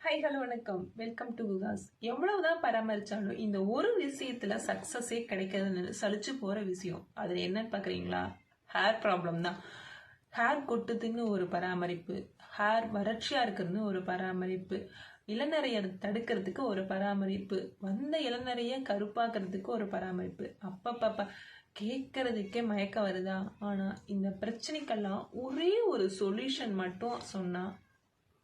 High hello வணக்கம். Welcome to குகாஸ் எவ்வளவுதான் பராமரிச்சாலும் இந்த ஒரு விஷயத்துல சக்சஸே கிடைக்காதுன்னு சலிச்சு போற விஷயம். அதுல என்னன்னு பாக்குறீங்களா? ஹேர் ப்ராப்ளம் தான். ஹேர் கொட்டுதுன்னு ஒரு பராமரிப்பு. ஹேர் வறட்சியா இருக்குன்னு ஒரு பராமரிப்பு. இளநறைய தடுக்கிறதுக்கு ஒரு பராமரிப்பு. வந்த இளநறைய கருப்பாக்குறதுக்கு ஒரு பராமரிப்பு. அப்பப்பப்பா கேட்கறதுக்கே மயக்க வருதா? ஆனா இந்த பிரச்சனைக்கெல்லாம் ஒரே ஒரு சொல்யூஷன் மட்டும் சொன்னா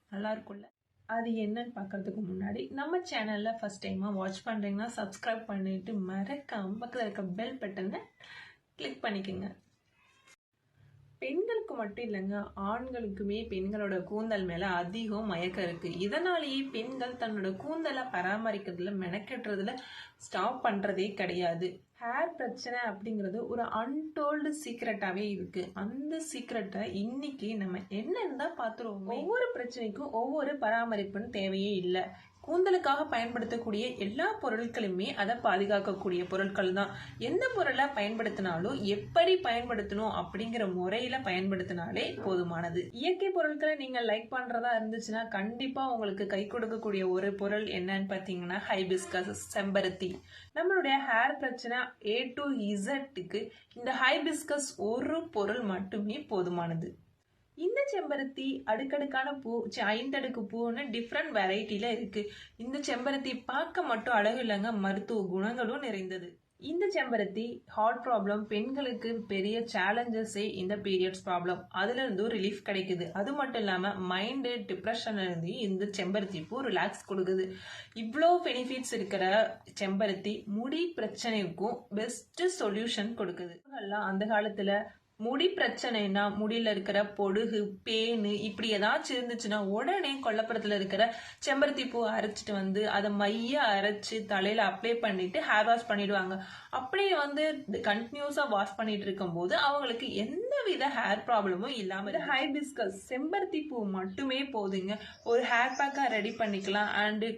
நல்லா இருக்கும்ல அது என்னன்னு பார்க்கறதுக்கு முன்னாடி நம்ம சேனலில் ஃபஸ்ட் டைமாக வாட்ச் பண்ணுறீங்கன்னா சப்ஸ்கிரைப் பண்ணிவிட்டு மறக்காம பக்கத்தில் இருக்க பெல் பட்டனை கிளிக் பண்ணிக்கோங்க. பெண்களுக்கு மட்டும் இல்லைங்க ஆண்களுக்குமே பெண்களோட கூந்தல் மேல அதிகம் மயக்கம் இருக்கு. இதனாலேயே பெண்கள் தன்னோட கூந்தலை பராமரிக்கிறதுல மெனக்கெட்டுறதுல ஸ்டாப் பண்றதே கிடையாது. ஹேர் பிரச்சனை அப்படிங்கிறது ஒரு அன்டோல்டு சீக்ரெட்டாவே இருக்கு. அந்த சீக்ரெட்டை இன்னைக்கு நம்ம என்னன்னு தான் பார்த்துருவோம். ஒவ்வொரு பிரச்சனைக்கும் ஒவ்வொரு பராமரிப்புன்னு தேவையே இல்லை. கூந்தலுக்காக பயன்படுத்தக்கூடிய எல்லா பொருட்களுமே அதை பாதுகாக்கக்கூடிய பொருட்கள் தான். எந்த பொருளை பயன்படுத்தினாலும் எப்படி பயன்படுத்தணும் அப்படிங்கிற முறையில பயன்படுத்தினாலே போதுமானது. இயற்கை பொருட்களை நீங்க லைக் பண்றதா இருந்துச்சுன்னா கண்டிப்பா உங்களுக்கு கை கொடுக்கக்கூடிய ஒரு பொருள் என்னன்னு பாத்தீங்கன்னா ஹைபிஸ்கஸ் செம்பருத்தி. நம்மளுடைய ஹேர் பிரச்சனை ஏ டு இசட்டுக்கு இந்த ஹைபிஸ்கஸ் ஒரு பொருள் மட்டுமே போதுமானது. இந்த செம்பருத்தி அடுக்கடுக்கான பூ ஐந்தடுக்கு பூன்னு டிஃப்ரெண்ட் வெரைட்டில இருக்கு. இந்த செம்பருத்தி பார்க்க மட்டும் அழகு இல்லைங்க மருத்துவ குணங்களும் நிறைந்தது. இந்த செம்பருத்தி ஹார்ட் ப்ராப்ளம் பெண்களுக்கு பெரிய சேலஞ்சஸே இந்த பீரியட்ஸ் ப்ராப்ளம் அதுல இருந்தும் ரிலீஃப் கிடைக்குது. அது மட்டும் இல்லாம மைண்டு டிப்ரெஷன்ல இருந்து இந்த செம்பருத்தி பூ ரிலாக்ஸ் கொடுக்குது. இவ்வளோ பெனிஃபிட்ஸ் இருக்கிற செம்பருத்தி முடி பிரச்சனைக்கும் பெஸ்ட் சொல்யூஷன் கொடுக்குது. எல்லாம் அந்த காலத்துல முடி பிரச்சனைனா முடியில இருக்கிற பொடுகு பேனு இப்படி ஏதாச்சும் இருந்துச்சுன்னா உடனே கொல்லப்புறத்துல இருக்கிற செம்பருத்தி பூ அரைச்சிட்டு வந்து அதை மைய அரைச்சு தலையில அப்ளை பண்ணிட்டு ஹேர் வாஷ் பண்ணிடுவாங்க. அப்படியே வந்து கண்டினியூஸா வாஷ் பண்ணிட்டு இருக்கும்போது அவங்களுக்கு எந்தவித ஹேர் ப்ராப்ளமும் இல்லாம இது ஹைபிஸ்கஸ் செம்பருத்தி பூ மட்டுமே போதுங்க. ஒரு ஹேர் பேக்கா ரெடி பண்ணிக்கலாம். And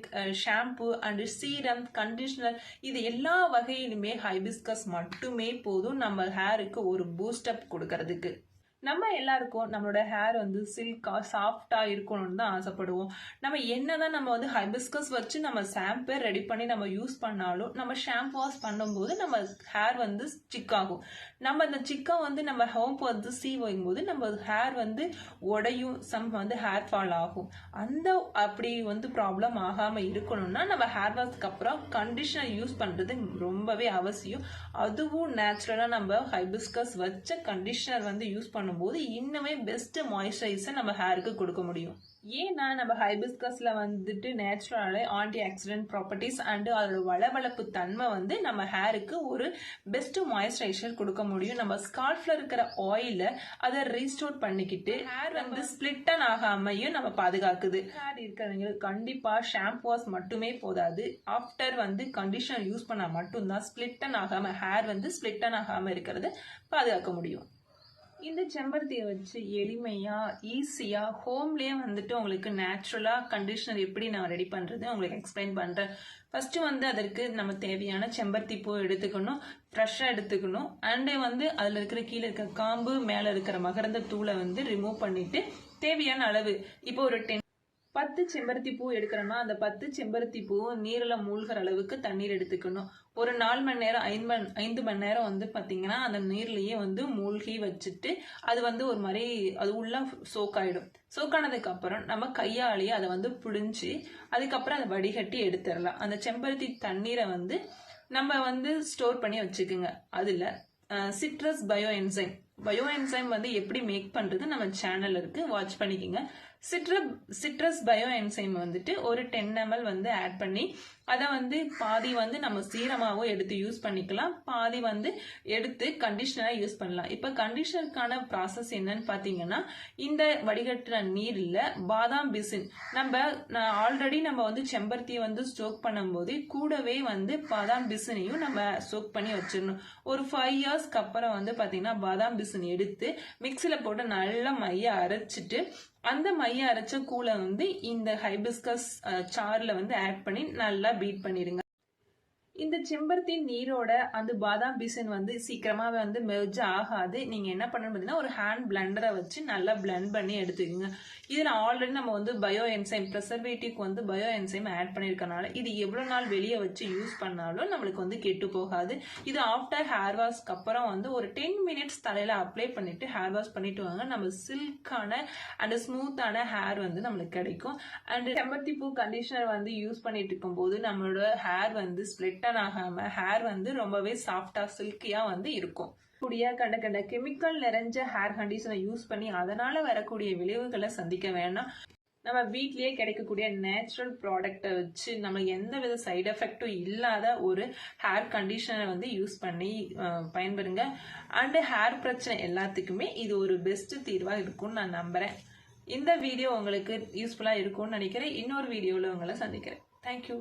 shampoo and serum conditioner இது எல்லா வகையிலுமே ஹைபிஸ்கஸ் மட்டுமே போதும். நம்ம ஹேருக்கு ஒரு பூஸ்டப் கொடுக்கறதுக்கு. நம்ம எல்லாருக்கும் நம்மளோட ஹேர் வந்து சில்காக சாஃப்டாக இருக்கணும்னு தான் ஆசைப்படுவோம். நம்ம என்னதான் நம்ம வந்து ஹைபிஸ்கஸ் வச்சு நம்ம ஷாம்பு ரெடி பண்ணி நம்ம யூஸ் பண்ணாலும் நம்ம ஷாம்பு வாஷ் பண்ணும்போது நம்ம ஹேர் வந்து சிக்காகும் நம்ம அந்த சிக்காக வந்து நம்ம ஹோம் வந்து சீ வைக்கும்போது நம்ம ஹேர் வந்து உடையும் சம் வந்து ஹேர் ஃபால் ஆகும். அந்த அப்படி வந்து ப்ராப்ளம் ஆகாமல் இருக்கணும்னா நம்ம ஹேர் வாஷ்க்கு அப்புறம் கண்டிஷனர் யூஸ் பண்ணுறது ரொம்பவே அவசியம். அதுவும் நேச்சுரலாக நம்ம ஹைபிஸ்கஸ் வச்ச கண்டிஷனர் வந்து யூஸ் பண்ணும்போது இன்னுமே பெஸ்ட்டு மாய்ஸ்சரைசர் நம்ம ஹேருக்கு கொடுக்க முடியும். ஏன்னா நம்ம ஹைபிஸ்கஸ்ல வந்துட்டு நேச்சுரலாக ஆன்டி ஆக்சிடென்ட் ப்ராப்பர்ட்டிஸ் அண்ட் அதோட வளவளப்பு தன்மை வந்து நம்ம ஹேருக்கு ஒரு பெஸ்ட்டு மாய்ஸ்சரைசர் கொடுக்க முடியும். நம்ம ஸ்கால்ஃபில் இருக்கிற ஆயிலை அதை ரீஸ்டோர் பண்ணிக்கிட்டு ஹேர் வந்து ஸ்பிளிட்டன் ஆகாமையும் நம்ம பாதுகாக்குது. ஹேர் இருக்கிறவங்க கண்டிப்பாக ஷாம்பு வாஷ் மட்டுமே போதாது. ஆஃப்டர் வந்து கண்டிஷனர் யூஸ் பண்ணால் மட்டும்தான் ஸ்பிளிட்டன் ஆகாமல் ஹேர் வந்து ஸ்பிளிட்டன் ஆகாமல் இருக்கிறது பாதுகாக்க முடியும். இந்த செம்பருத்தியை வச்சு எளிமையா ஈஸியா ஹோம்லயே வந்துட்டு உங்களுக்கு நேச்சுரலா கண்டிஷனர் எப்படி நான் ரெடி பண்றது உங்களுக்கு எக்ஸ்பிளைன் பண்றேன். ஃபர்ஸ்ட் வந்து அதற்கு நம்ம தேவையான செம்பருத்தி பூ எடுத்துக்கணும் ஃப்ரெஷ்ஷாக எடுத்துக்கணும். அண்டு வந்து அதில் இருக்கிற கீழே இருக்கிற காம்பு மேலே இருக்கிற மகரந்த தூளை வந்து ரிமூவ் பண்ணிட்டு தேவையான அளவு இப்போ ஒரு டென் பத்து செம்பருத்தி பூ எடுக்கிறோம்னா அந்த பத்து செம்பருத்தி பூவும் நீரில் மூழ்கிற அளவுக்கு தண்ணீர் எடுத்துக்கணும். ஒரு நாலு மணி நேரம் ஐந்து மணி ஐந்து மணி நேரம் வந்து பார்த்தீங்கன்னா அந்த நீர்லேயே வந்து மூழ்கி வச்சுட்டு அது வந்து ஒரு மாதிரி அது உள்ள சோக் ஆகிடும் சோக் ஆனதுக்கு அப்புறம் நம்ம கையாலேயே அதை வந்து புழிஞ்சு அதுக்கப்புறம் அதை வடிகட்டி எடுத்துடலாம். அந்த செம்பருத்தி தண்ணீரை வந்து நம்ம வந்து ஸ்டோர் பண்ணி வச்சுக்குங்க. அதில் citrus bio enzyme bio enzyme வந்து எப்படி மேக் பண்ணுறது நம்ம சேனல் இருக்குது வாட்ச் பண்ணிக்கோங்க. சிட்ரஸ் சிட்ரஸ் பயோ என்சைம் வந்துட்டு ஒரு டென் எம்எல் வந்து ஆட் பண்ணி அதை வந்து பாதி வந்து நம்ம சீரமாகவும் எடுத்து யூஸ் பண்ணிக்கலாம். பாதி வந்து எடுத்து கண்டிஷனராக யூஸ் பண்ணலாம். இப்போ கண்டிஷனருக்கான ப்ராசஸ் என்னன்னு பார்த்தீங்கன்னா இந்த வடிகட்டுற நீரில் பாதாம் பிசின் நம்ம ஆல்ரெடி நம்ம வந்து செம்பருத்தியை வந்து ஸ்டோக் பண்ணும்போது கூடவே வந்து பாதாம் பிசினையும் நம்ம ஸ்டோக் பண்ணி வச்சிடணும். ஒரு ஃபைவ் இயர்ஸ்க்கு அப்புறம் வந்து பார்த்தீங்கன்னா பாதாம் பிசின் எடுத்து மிக்சியில் போட்டு நல்லா மைய அரைச்சிட்டு அந்த மைய அரைச்ச கூலை வந்து இந்த ஹைபிஸ்கஸ் சார்ல வந்து ஆட் பண்ணி நல்லா பீட் பண்ணிடுங்க. இந்த செம்பருத்தி நீரோட அந்த பாதாம் பிசின் வந்து சீக்கிரமாவே வந்து மெர்ஜ் ஆகாது. நீங்க என்ன பண்ணணும் பார்த்தீங்கன்னா ஒரு ஹேண்ட் பிளண்டரை வச்சு நல்லா பிளண்ட் பண்ணி எடுத்துக்கோங்க. இதுல ஆல்ரெடி நம்ம வந்து பயோ என்சைம் ப்ரெசர்வேட்டிவ்க்கு வந்து பயோ என்சைம் ஆட் பண்ணியிருக்கனால இது எவ்வளவு நாள் வெளியே வச்சு யூஸ் பண்ணாலும் நம்மளுக்கு வந்து கெட்டு போகாது. இது ஆஃப்டர் ஹேர் வாஷ்க்கு அப்புறம் வந்து ஒரு டென் மினிட்ஸ் தலையில அப்ளை பண்ணிட்டு ஹேர் வாஷ் பண்ணிட்டு வாங்க. நம்ம சில்கான அண்ட் ஸ்மூத்தான ஹேர் வந்து நம்மளுக்கு கிடைக்கும். அண்ட் செம்பருத்தி பூ கண்டிஷனர் வந்து யூஸ் பண்ணிட்டு இருக்கும்போது நம்மளோட ஹேர் வந்து ஸ்ப்ளிட்டன் ஆகாம ஹேர் வந்து ரொம்பவே சாஃப்டா சில்கியா வந்து இருக்கும். கூடிய கண்ட கண்ட கெமிக்கல் நிறைஞ்ச ஹேர் கண்டிஷனை யூஸ் பண்ணி அதனால வரக்கூடிய விளைவுகளை சந்திக்க வேணாம். நம்ம வீட்லயே கிடைக்கக்கூடிய நேச்சுரல் ப்ராடக்ட்டை வச்சு நம்ம எந்த வித சைடு எஃபெக்டும் இல்லாத ஒரு ஹேர் கண்டிஷனரை வந்து யூஸ் பண்ணி பயன்பெறுங்க அண்டு ஹேர் பிரச்சனை எல்லாத்துக்குமே இது ஒரு பெஸ்ட் தீர்வாக இருக்கும்னு நான் நம்புறேன். இந்த வீடியோ உங்களுக்கு யூஸ்ஃபுல்லாக இருக்கும்னு நினைக்கிறேன். இன்னொரு வீடியோவில் உங்களை சந்திக்கிறேன். தேங்க்யூ